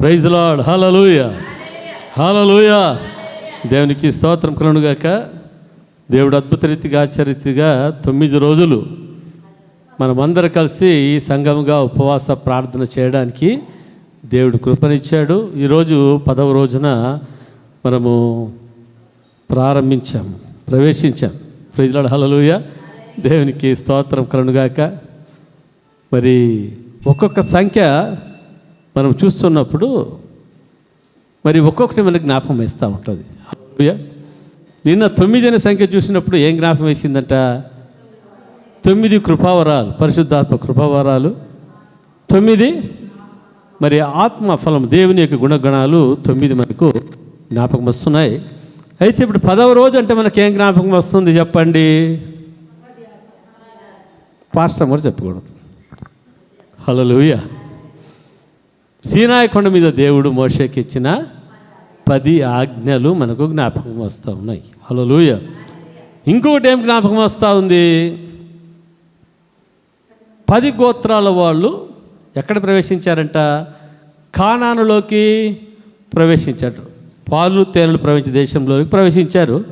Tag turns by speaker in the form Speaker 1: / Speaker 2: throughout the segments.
Speaker 1: Praise lord hallelujah hallelujah దేవునికి స్తోత్రం కలుగుగాక దేవుడు అద్భుత రీతిగా ఆశ్చర్యరీతిగా తొమ్మిది రోజులు మనమందరం కలిసి ఈ సంఘముగా ఉపవాస ప్రార్థన చేయడానికి దేవుడు కృపనిచ్చాడు. ఈరోజు పదవ రోజున మనము ప్రారంభించాం ప్రవేశించాం. ప్రజలాడు హలలుయ దేవునికి స్తోత్రం కలుగుగాక మరి ఒక్కొక్క సంఖ్య మనం చూస్తున్నప్పుడు మరి ఒక్కొక్కటి మనకి జ్ఞాపకం వేస్తూ ఉంటుంది. నిన్న తొమ్మిది అనే సంఖ్య చూసినప్పుడు ఏం జ్ఞాపకం వేసిందంట? తొమ్మిది కృపావరాలు పరిశుద్ధాత్మ కృపావరాలు. తొమ్మిది మరి ఆత్మ ఫలం దేవుని యొక్క గుణగణాలు తొమ్మిది మనకు జ్ఞాపకం వస్తున్నాయి. అయితే ఇప్పుడు పదవ రోజు అంటే మనకి ఏం జ్ఞాపకం వస్తుంది చెప్పండి? పాస్టర్ కూడా చెప్పకూడదు హలో లూయా సీనాయి కొండ మీద దేవుడు మోషకి ఇచ్చిన పది ఆజ్ఞలు మనకు జ్ఞాపకం వస్తూ ఉన్నాయి. హలో లూయ ఇంకొకటి ఏం జ్ఞాపకం వస్తూ ఉంది? పది గోత్రాల వాళ్ళు ఎక్కడ ప్రవేశించారంట? కానానులోకి ప్రవేశించారు. పాలు తేనెలు ప్రవేశించే దేశంలోకి ప్రవేశించారు.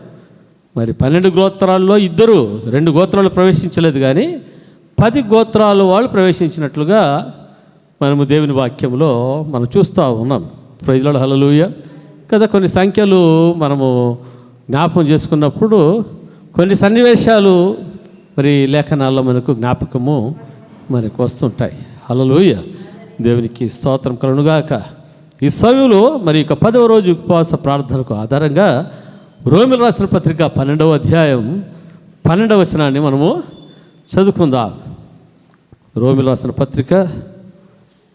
Speaker 1: మరి పన్నెండు గోత్రాల్లో ఇద్దరు రెండు గోత్రాలు ప్రవేశించలేదు కానీ పది గోత్రాల వాళ్ళు ప్రవేశించినట్లుగా మనము దేవుని వాక్యంలో మనం చూస్తూ ఉన్నాం. ప్రజల హలలుయ కదా కొన్ని సంఖ్యలు మనము జ్ఞాపకం చేసుకున్నప్పుడు కొన్ని సన్నివేశాలు మరి లేఖనాల్లో మనకు జ్ఞాపకము మనకు వస్తుంటాయి. హలలుయ దేవునికి స్తోత్రం కలుగుగాక ఈ సమయంలో మరి యొక్క పదవ రోజు ఉపవాస ప్రార్థనకు ఆధారంగా రోమిల రాసిన పత్రిక పన్నెండవ అధ్యాయం పన్నెండవ వచనాన్ని మనము చదువుకుందాం. రోమిల రాసిన పత్రిక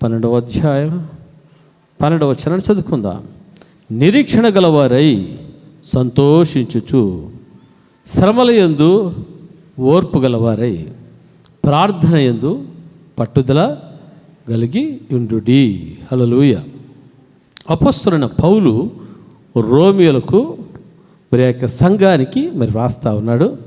Speaker 1: పన్నెండవ అధ్యాయం పన్నెండవ వచనాన్ని చదువుకుందాం. నిరీక్షణ గలవారై సంతోషించుచు శ్రమల ఎందు ఓర్పు గలవారై ప్రార్థన యందు పట్టుదల కలిగి ఉండుడి. హలలుయ అపస్తులైన పౌలు రోమియోలకు మరి యొక్క సంఘానికి మరి రాస్తా ఉన్నాడు.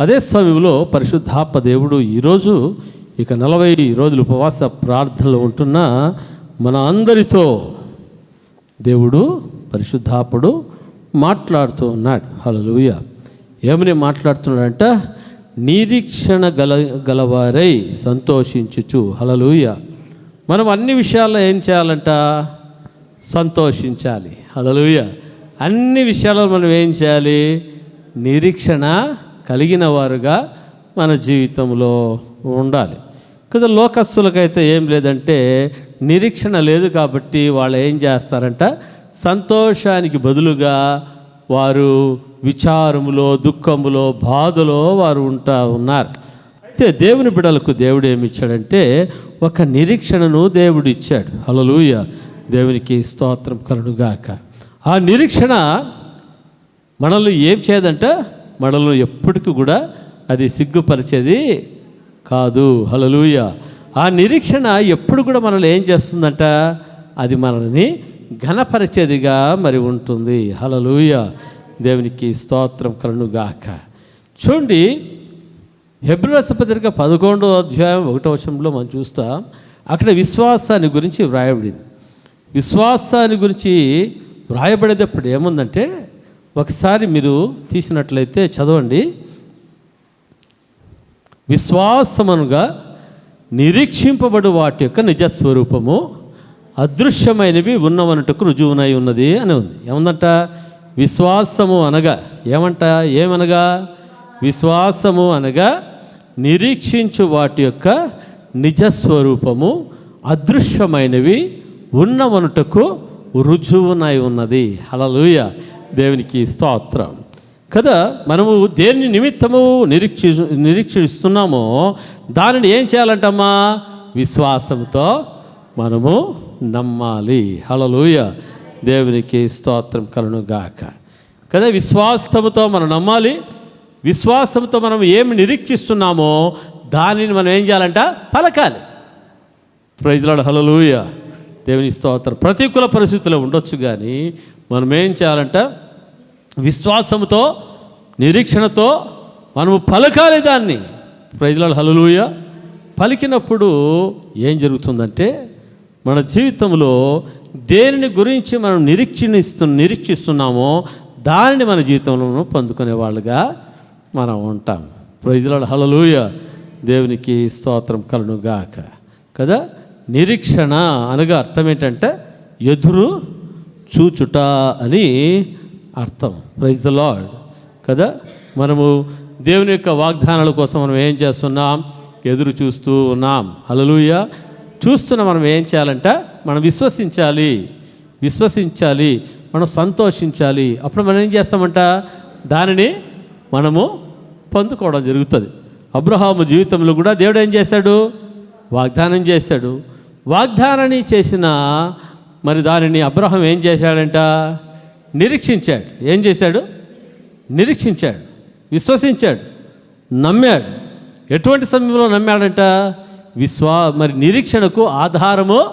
Speaker 1: అదే సమయంలో పరిశుద్ధాత్మ దేవుడు ఈరోజు ఇక నలభై రోజులు ఉపవాస ప్రార్థనలు ఉంటున్న మన అందరితో దేవుడు పరిశుద్ధాపుడు మాట్లాడుతూ ఉన్నాడు. హలలుయ ఏమని మాట్లాడుతున్నాడంట? నిరీక్షణ గల గలవారై సంతోషించుచు. హలలుయ మనం అన్ని విషయాల్లో ఏం చేయాలంట? సంతోషించాలి. హలలుయ అన్ని విషయాల్లో మనం ఏం చేయాలి? నిరీక్షణ కలిగిన వారుగా మన జీవితంలో ఉండాలి. కదా లోకస్తులకైతే ఏం లేదంటే నిరీక్షణ లేదు కాబట్టి వాళ్ళు ఏం చేస్తారంట? సంతోషానికి బదులుగా వారు విచారములో దుఃఖములో బాధలో వారు ఉంటా ఉన్నారు. అయితే దేవుని బిడలకు దేవుడు ఏమిచ్చాడంటే ఒక నిరీక్షణను దేవుడు ఇచ్చాడు. హలలుయ దేవునికి స్తోత్రం కలుగుగాక. ఆ నిరీక్షణ మనల్ని ఏం చేయదంట? మనల్ని ఎప్పటికీ కూడా అది సిగ్గుపరిచేది కాదు. హలలుయ ఆ నిరీక్షణ ఎప్పుడు కూడా మనల్ని ఏం చేస్తుందంట? అది మనల్ని ఘనపరిచేదిగా మరి ఉంటుంది. హలలుయ దేవునికి స్తోత్రం కలుగుగాక చూడండి హెబ్రస్ పత్రిక పదకొండో అధ్యాయం ఒకటో వచనంలో మనం చూస్తాం అక్కడ విశ్వాసాన్ని గురించి వ్రాయబడింది. విశ్వాసాన్ని గురించి వ్రాయబడేటప్పుడు ఏముందంటే ఒకసారి మీరు తీసినట్లయితే చదవండి. విశ్వాసమనుగా నిరీక్షింపబడు వాటి యొక్క నిజస్వరూపము అదృశ్యమైనవి ఉన్నవనటకు రుజువునై ఉన్నది అని ఉంది. ఏముందంట? విశ్వాసము అనగా ఏమంట? ఏమనగా? విశ్వాసము అనగా నిరీక్షించు వాటి యొక్క నిజస్వరూపము అదృశ్యమైనవి ఉన్నవనుటకు రుజువునై ఉన్నది. హలలుయ దేవునికి స్తోత్రం. కదా మనము దేని నిమిత్తము నిరీక్షి నిరీక్షిస్తున్నామో దానిని ఏం చేయాలంటమ్మా? విశ్వాసంతో మనము నమ్మాలి. హలలుయ దేవునికి స్తోత్రం కలుగుగాక కదా విశ్వాసముతో మనం నమ్మాలి. విశ్వాసంతో మనం ఏమి నిరీక్షిస్తున్నామో దానిని మనం ఏం చేయాలంట? పలకాలి. ప్రైజ్లాడు హలలుయ దేవుని స్తోత్రం. ప్రతికూల పరిస్థితుల్లో ఉండొచ్చు కానీ మనం ఏం చేయాలంట? విశ్వాసంతో నిరీక్షణతో మనము పలకాలి దాన్ని. ప్రజల హలలుయ పలికినప్పుడు ఏం జరుగుతుందంటే మన జీవితంలో దేనిని గురించి మనం నిరీక్షణిస్తు నిరీక్షిస్తున్నామో దానిని మన జీవితంలో పొందుకునే వాళ్ళుగా మనం ఉంటాం. ప్రజల హలలుయ దేవునికి స్తోత్రం కలను గాక కదా? నిరీక్షణ అనగా అర్థం ఏంటంటే ఎదురు చూచుట అని అర్థం. ప్రైజ్ ద లాడ్ కదా? మనము దేవుని యొక్క వాగ్దానాల కోసం మనం ఏం చేస్తున్నాం? ఎదురు చూస్తూ ఉన్నాం. అలలుయ చూస్తున్న మనం ఏం చేయాలంట? మనం విశ్వసించాలి. విశ్వసించాలి. మనం సంతోషించాలి. అప్పుడు మనం ఏం చేస్తామంట? దానిని మనము పొందుకోవడం జరుగుతుంది. అబ్రహాము జీవితంలో కూడా దేవుడు ఏం చేశాడు? వాగ్దానం చేశాడు. వాగ్దానాన్ని చేసిన మరి దానిని అబ్రహం ఏం చేశాడంట? నిరీక్షించాడు. ఏం చేశాడు? నిరీక్షించాడు. విశ్వసించాడు. నమ్మాడు. ఎటువంటి సమయంలో నమ్మాడంట? విశ్వా మరి నిరీక్షణకు ఆధారము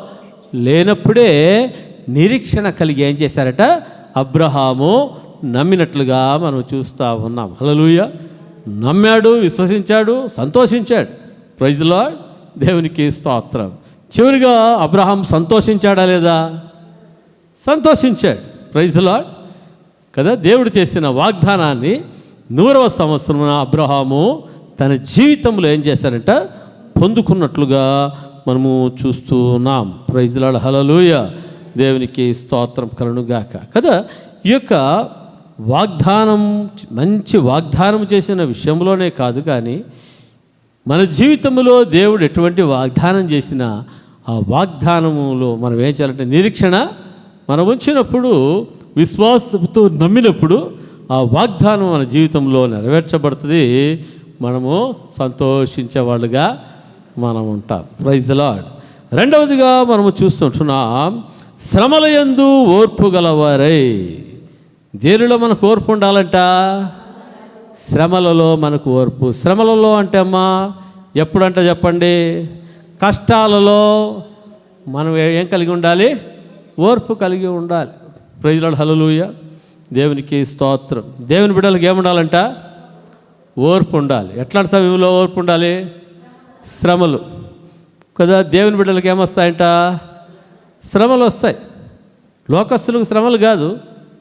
Speaker 1: లేనప్పుడే నిరీక్షణ కలిగి ఏం చేశారట? అబ్రహాము నమ్మినట్లుగా మనం చూస్తూ ఉన్నాం. హలలుయ నమ్మాడు విశ్వసించాడు సంతోషించాడు. ప్రైజ్లో దేవునికి స్తోత్రం. చివరిగా అబ్రహాం సంతోషించాడా లేదా? సంతోషించాడు. ప్రైజ్ లాడ్ కదా? దేవుడు చేసిన వాగ్దానాన్ని నూరవ సంవత్సరం అబ్రహాము తన జీవితంలో ఏం చేశారంట? పొందుకున్నట్లుగా మనము చూస్తూ ఉన్నాం. ప్రైజ్ లాడ్ హలలుయ దేవునికి స్తోత్రం కలనుగాక కదా? ఈ యొక్క వాగ్దానం మంచి వాగ్దానం చేసిన విషయంలోనే కాదు కానీ మన జీవితంలో దేవుడు ఎటువంటి వాగ్దానం చేసినా ఆ వాగ్దానములో మనం ఏం చేయాలంటే నిరీక్షణ మనం ఉంచినప్పుడు విశ్వాసంతో నమ్మినప్పుడు ఆ వాగ్దానం మన జీవితంలో నెరవేర్చబడుతుంది. మనము సంతోషించే వాళ్ళుగా మనం ఉంటాం. ప్రైజ్ లాడ్ రెండవదిగా మనము చూస్తుంటున్నాం శ్రమల యందు ఓర్పు గలవారై. దేనిలో మనకు ఓర్పు ఉండాలంట? శ్రమలలో మనకు ఓర్పు. శ్రమలలో అంటే అమ్మా ఎప్పుడంట చెప్పండి? కష్టాలలో మనం ఏం కలిగి ఉండాలి? ఓర్పు కలిగి ఉండాలి. ప్రజలు హలలుయ దేవునికి స్తోత్రం. దేవుని బిడ్డలకు ఏముండాలంట? ఓర్పు ఉండాలి. ఎట్లాంటి సమయంలో ఓర్పు ఉండాలి? శ్రమలు. కదా దేవుని బిడ్డలకు ఏమొస్తాయంట? శ్రమలు వస్తాయి. లోకస్తులకు శ్రమలు కాదు.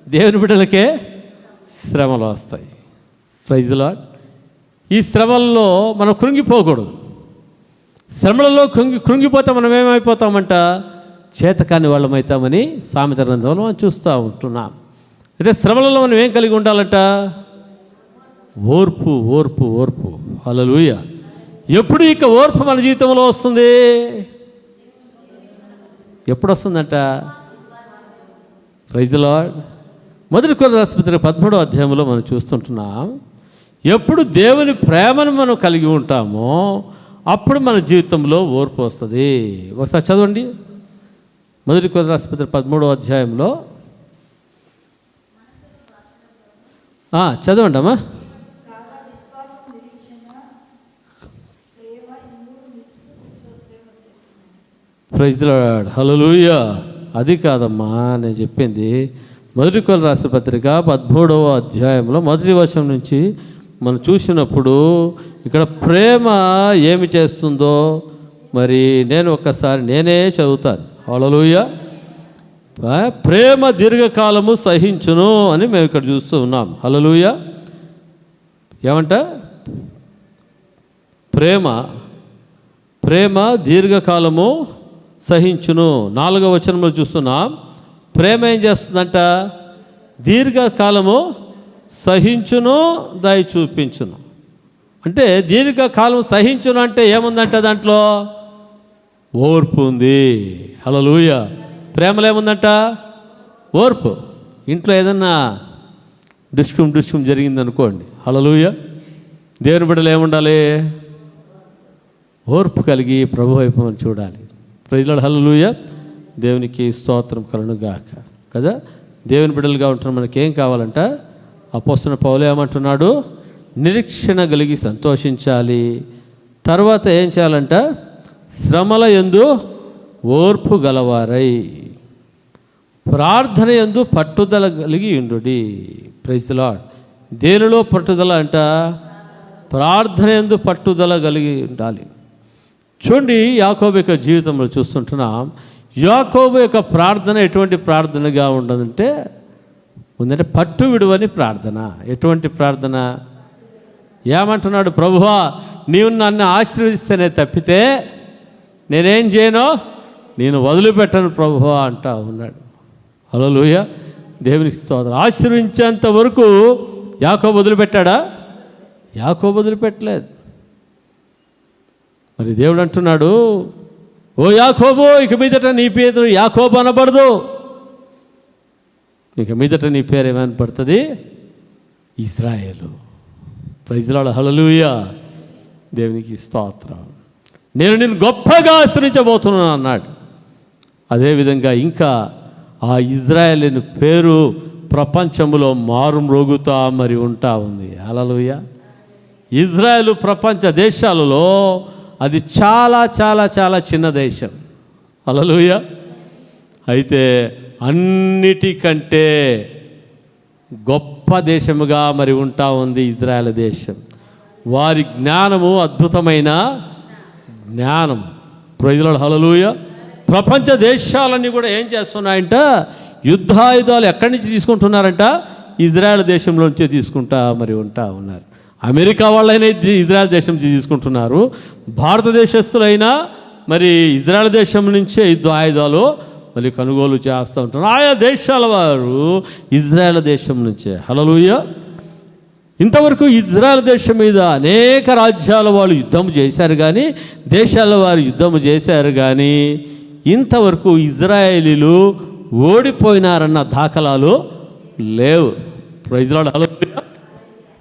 Speaker 1: దేవుని బిడ్డలకే శ్రమలు వస్తాయి. ప్రైజ్ ఈ శ్రమల్లో మనం కృంగిపోకూడదు. శ్రమలలో కృంగి కృంగిపోతే మనం ఏమైపోతామంట? చేతకాని వాళ్ళమవుతామని సామెత గ్రంథంలో మనం చూస్తూ ఉంటున్నాం. అయితే శ్రమలలో మనం ఏం కలిగి ఉండాలంట? ఓర్పు ఓర్పు ఓర్పు. అలలుయ ఎప్పుడు ఇక ఓర్పు మన జీవితంలో వస్తుంది? ఎప్పుడు వస్తుందంట? ప్రైజ్ లార్డ్ మొదటి కొర ఆసుపత్రి పదమూడో అధ్యాయంలో మనం చూస్తుంటున్నాం. ఎప్పుడు దేవుని ప్రేమను మనం కలిగి ఉంటామో అప్పుడు మన జీవితంలో ఓర్పు వస్తుంది. ఒకసారి చదవండి. మొదటి కొర ఆసుపత్రి పదమూడో అధ్యాయంలో. చదవండమ్మా. చదవండి అమ్మా ప్రైజ్ లార్డ్ అది కాదమ్మా నేను చెప్పింది. మొదటి కొల రాసిన పత్రిక పదమూడవ అధ్యాయంలో మొదటి వర్షం నుంచి మనం చూసినప్పుడు ఇక్కడ ప్రేమ ఏమి చేస్తుందో మరి నేను ఒకసారి నేనే చదువుతాను. హల్లెలూయ. ప్రేమ దీర్ఘకాలము సహించును అని మేము ఇక్కడ చూస్తూ ఉన్నాం. హలలుయ ఏమంట? ప్రేమ ప్రేమ దీర్ఘకాలము సహించును. నాలుగవ వచనంలో చూస్తున్నాం. ప్రేమ ఏం చేస్తుందంట? దీర్ఘకాలము సహించును దయ చూపించును. అంటే దీర్ఘకాలం సహించును అంటే ఏముందంట దాంట్లో? ఓర్పు ఉంది. హలలుయ ప్రేమలో ఏముందంట ఓర్పు. ఇంట్లో ఏదన్నా డుష్కుం డుష్కుం జరిగిందనుకోండి. హలలుయ దేవుని బిడ్డలు ఏముండాలి? ఓర్పు కలిగి ప్రభు వైపు మనం చూడాలి. ప్రజల హలలుయ దేవునికి స్తోత్రం కలను గాక కదా? దేవుని బిడ్డలుగా ఉంటున్న మనకి ఏం కావాలంట? అపోస్తున్న పౌలు ఏమంటున్నాడు? నిరీక్షణ కలిగి సంతోషించాలి. తర్వాత ఏం చేయాలంట? శ్రమల ఎందు ఓర్పు గలవారై ప్రార్థన ఎందు పట్టుదల కలిగి ఉండుడి. ప్రైజ్లాడ్ దేనిలో పట్టుదల అంట? ప్రార్థన ఎందు పట్టుదల కలిగి ఉండాలి. చూడండి యాకోబు యొక్క జీవితంలో చూస్తుంటున్నాం. యాకోబు యొక్క ప్రార్థన ఎటువంటి ప్రార్థనగా ఉండదంటే ఉందంటే పట్టు విడువని ప్రార్థన. ఎటువంటి ప్రార్థన? ఏమంటున్నాడు? ప్రభువా నీవు నన్ను ఆశీర్వదిస్తేనే తప్పితే నేనేం చేయను? నేను వదిలిపెట్టను ప్రభు అంటా ఉన్నాడు. హలో లూయ దేవునికి స్తోత్రం. ఆశ్రయించేంత వరకు యాకో వదిలిపెట్టాడా? యాకో వదిలిపెట్టలేదు. మరి దేవుడు అంటున్నాడు ఓ యాకోబో ఇక మీదట నీ పేరు యాకోబు అనబడదు. ఇక మీదట నీ పేరు ఏమైనా పడుతుంది? ఇజ్రాయేలు ప్రైజ్లాడు హలలుయ దేవునికి స్తోత్రం. నేను నేను గొప్పగా ఆశ్రయించబోతున్నాను అన్నాడు. అదేవిధంగా ఇంకా ఆ ఇజ్రాయెల్ అనే పేరు ప్రపంచంలో మారుమ్రోగుతా మరి ఉంటా ఉంది. అలలుయ ఇజ్రాయెల్ ప్రపంచ దేశాలలో అది చాలా చాలా చాలా చిన్న దేశం. అలలుయ అయితే అన్నిటికంటే గొప్ప దేశముగా మరి ఉంటా ఉంది ఇజ్రాయెల్ దేశం. వారి జ్ఞానము అద్భుతమైన జ్ఞానం. ప్రజల హలలుయ ప్రపంచ దేశాలన్నీ కూడా ఏం చేస్తున్నాయంట? యుద్ధాయుధాలు ఎక్కడి నుంచి తీసుకుంటున్నారంట? ఇజ్రాయెల్ దేశంలో నుంచే తీసుకుంటా మరి ఉంటా ఉన్నారు. అమెరికా వాళ్ళైనా ఇజ్రాయెల్ దేశం నుంచి తీసుకుంటున్నారు. భారతదేశస్తులైనా మరి ఇజ్రాయెల్ దేశం నుంచే యుద్ధ ఆయుధాలు మరి కొనుగోలు చేస్తూ ఉంటారు. ఆయా దేశాల వారు ఇజ్రాయెల్ దేశం నుంచే. హలలుయ ఇంతవరకు ఇజ్రాయల్ దేశం మీద అనేక రాజ్యాల వాళ్ళు యుద్ధం చేశారు కానీ దేశాల వారు యుద్ధం చేశారు కానీ ఇంతవరకు ఇజ్రాయేలీలు ఓడిపోయినారన్న దాఖలాలు లేవు. ప్రైజ్లాడు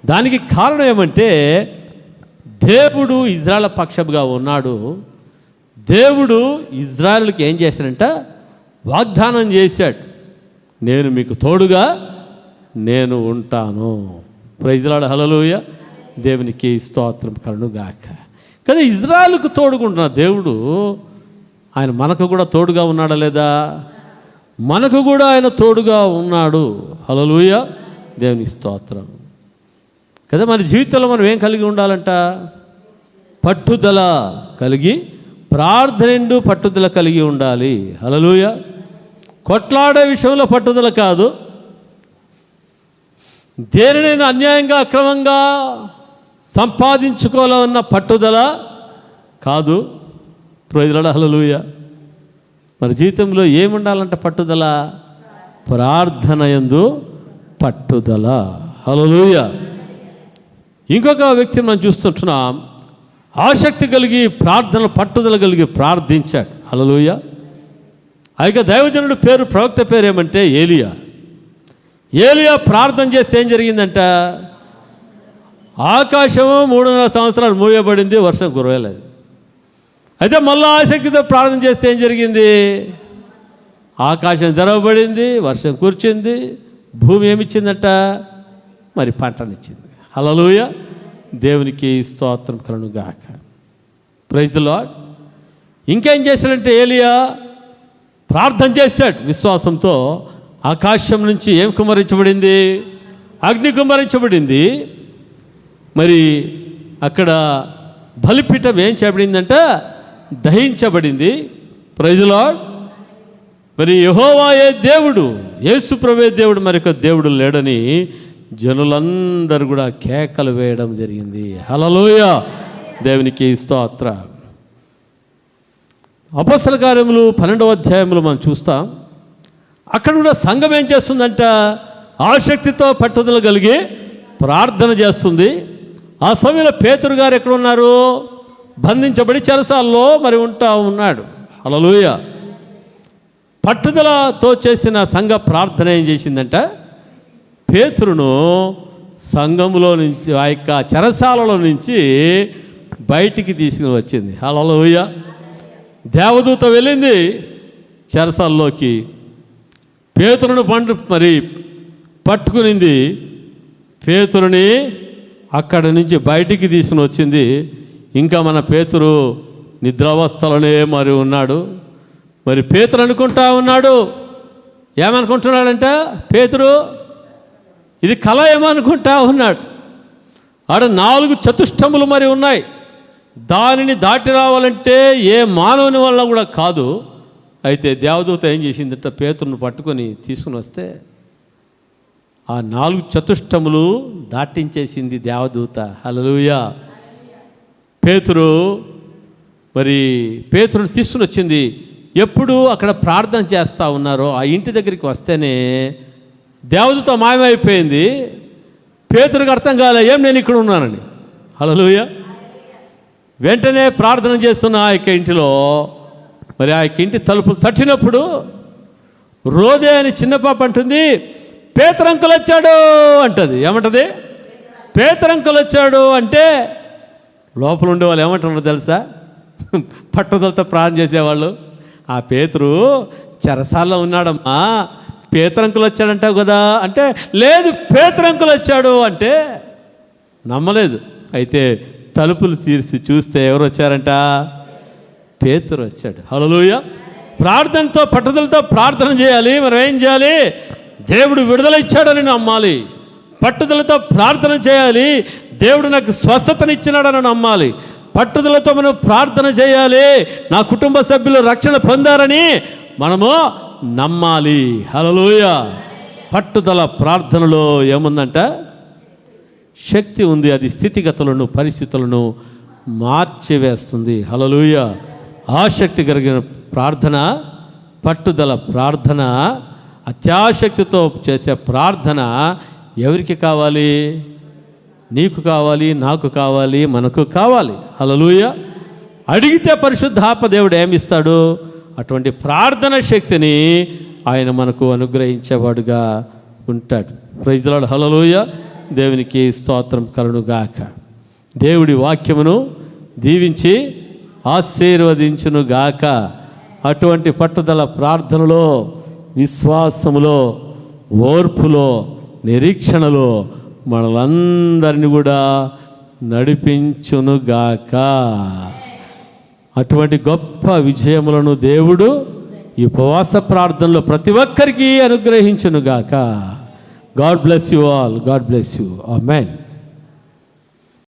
Speaker 1: దానికి కారణం ఏమంటే దేవుడు ఇజ్రాయల్ పక్షంగా ఉన్నాడు. దేవుడు ఇజ్రాయల్కి ఏం చేశాడంట? వాగ్దానం చేశాడు. నేను మీకు తోడుగా నేను ఉంటాను. ప్రైజ్లాడు హలలోయ దేవునికి స్తోత్రం కరుణుగాక కదా ఇజ్రాయల్కు తోడుకుంటున్న దేవుడు ఆయన మనకు కూడా తోడుగా ఉన్నాడా లేదా? మనకు కూడా ఆయన తోడుగా ఉన్నాడు. హలలుయ దేవుని స్తోత్రం. కదా మన జీవితంలో మనం ఏం కలిగి ఉండాలంట? పట్టుదల కలిగి ప్రార్థనెండు పట్టుదల కలిగి ఉండాలి. హలలుయ కొట్లాడే విషయంలో పట్టుదల కాదు. దేనినైనా అన్యాయంగా అక్రమంగా సంపాదించుకోవాలన్న పట్టుదల కాదు. ప్రజల హలలుయ మన జీవితంలో ఏముండాలంట పట్టుదల? ప్రార్థన యందు పట్టుదల. హలలుయ ఇంకొక వ్యక్తిని మనం చూస్తుంటున్నాం. ఆసక్తి కలిగి ప్రార్థన పట్టుదల కలిగి ప్రార్థించాడు. హలలుయ అయితే దైవజనుడు పేరు ప్రవక్త పేరు ఏమంటే ఏలియా. ఏలియా ప్రార్థన చేస్తే ఏం జరిగిందంట? ఆకాశము మూడున్నర సంవత్సరాలు మూయబడింది వర్షం కురవలేదు. అయితే మళ్ళీ ఆసక్తితో ప్రార్థన చేస్తే ఏం జరిగింది? ఆకాశం తెరవబడింది వర్షం కూర్చుంది భూమి ఏమిచ్చిందట? మరి పంటనిచ్చింది. హలలుయ దేవునికి స్తోత్రం కలుగుగాక ప్రైజ్ లాడ్ ఇంకేం చేశాడంటే ఏలియా ప్రార్థన చేశాడు విశ్వాసంతో ఆకాశం నుంచి ఏం కుమరించబడింది అగ్ని కుమరించబడింది మరి అక్కడ బలిపీఠం ఏం చేయబడిందంట దహించబడింది. ప్రజలో మరి యహోవాయే దేవుడు? యేసుప్రవే దేవుడు. మరొక దేవుడు లేడని జనులందరూ కూడా కేకలు వేయడం జరిగింది. హలలోయ దేవునికి స్తోత్ర. అపసల కార్యములు పన్నెండవ అధ్యాయములు మనం చూస్తాం. అక్కడ కూడా సంఘం ఏం చేస్తుందంట? ఆసక్తితో పట్టుదల కలిగి ప్రార్థన చేస్తుంది. ఆ సమయంలో పేతురు గారు ఎక్కడ ఉన్నారు బంధించబడి చెరసాల్లో మరి ఉంటా ఉన్నాడు. హలలుయ పట్టుదలతో చేసిన సంఘ ప్రార్థన ఏం చేసిందంట? పేతురును సంఘంలో నుంచి ఆ యొక్క చెరసాలలో నుంచి బయటికి తీసుకుని వచ్చింది. అలలోయ దేవదూత వెళ్ళింది చెరసాల్లోకి. పేతురును పండు మరి పట్టుకునింది. పేతురుని అక్కడి నుంచి బయటికి తీసుకుని వచ్చింది. ఇంకా మన పేతురు నిద్రావస్థలోనే మరి ఉన్నాడు. మరి పేతురు అనుకుంటా ఉన్నాడు. ఏమనుకుంటున్నాడంట? పేతురు ఇది కళ ఏమనుకుంటా ఉన్నాడు? ఆడ నాలుగు చతుష్టములు మరి ఉన్నాయి. దానిని దాటి రావాలంటే ఏ మానవుని వల్ల కూడా కాదు. అయితే దేవదూత ఏం చేసిందట పేతురును పట్టుకొని తీసుకుని వస్తే ఆ నాలుగు చతుష్టములు దాటించేసింది దేవదూత. హలలుయా పేతురు మరి పేతురుని తీసుకుని వచ్చింది. ఎప్పుడు అక్కడ ప్రార్థన చేస్తూ ఉన్నారో ఆ ఇంటి దగ్గరికి వస్తేనే దేవదూత మాయమైపోయింది. పేతురికి అర్థం కాలే ఏం నేను ఇక్కడ ఉన్నానని? హల్లెలూయ. వెంటనే ప్రార్థన చేస్తున్న ఆ యొక్క ఇంటిలో మరి ఆ యొక్క ఇంటి తలుపులు తట్టినప్పుడు రోదే అని చిన్న పాప అంటుంది పేతరంకులు వచ్చాడు అంటది. ఏమంటది? పేతరంకులు వచ్చాడు అంటే లోపల ఉండేవాళ్ళు ఏమంటున్నారు తెలుసా? పట్టుదలతో ప్రాణం చేసేవాళ్ళు. ఆ పేతురు చెరసాల్లో ఉన్నాడమ్మా పేతరంకులు వచ్చాడంటావు కదా అంటే లేదు పేతరంకులు వచ్చాడు అంటే నమ్మలేదు. అయితే తలుపులు తీర్చి చూస్తే ఎవరు వచ్చారంట పేతురు వచ్చాడు. హలోయ ప్రార్థనతో పట్టుదలతో ప్రార్థన చేయాలి మనం ఏం చేయాలి? దేవుడు విడుదల ఇచ్చాడని నమ్మాలి. పట్టుదలతో ప్రార్థన చేయాలి దేవుడు నాకు స్వస్థతనిచ్చినాడని నమ్మాలి. పట్టుదలతో మనం ప్రార్థన చేయాలి నా కుటుంబ సభ్యులు రక్షణ పొందారని మనము నమ్మాలి. హలలోయ పట్టుదల ప్రార్థనలో ఏముందంట? శక్తి ఉంది అది స్థితిగతులను పరిస్థితులను మార్చివేస్తుంది. హలలుయ ఆసక్తి కలిగిన ప్రార్థన పట్టుదల ప్రార్థన అత్యాసక్తితో చేసే ప్రార్థన ఎవరికి కావాలి? నీకు కావాలి నాకు కావాలి మనకు కావాలి. హలలుయ అడిగితే పరిశుద్ధాప దేవుడు ఏమిస్తాడు అటువంటి ప్రార్థన శక్తిని ఆయన మనకు అనుగ్రహించేవాడుగా ఉంటాడు. ప్రైజ్లాడు హలలుయ దేవునికి స్తోత్రం కరుణుగాక దేవుడి వాక్యమును దీవించి ఆశీర్వదించును గాక అటువంటి పట్టుదల ప్రార్థనలో విశ్వాసములో ఓర్పులో నిరీక్షణలో మనలందరిని కూడా నడిపించునుగాక. అటువంటి గొప్ప విజయములను దేవుడు ఈ ఉపవాస ప్రార్థనలో ప్రతి ఒక్కరికి అనుగ్రహించునుగాక. God bless you all. God bless you. ఆ మ్యాన్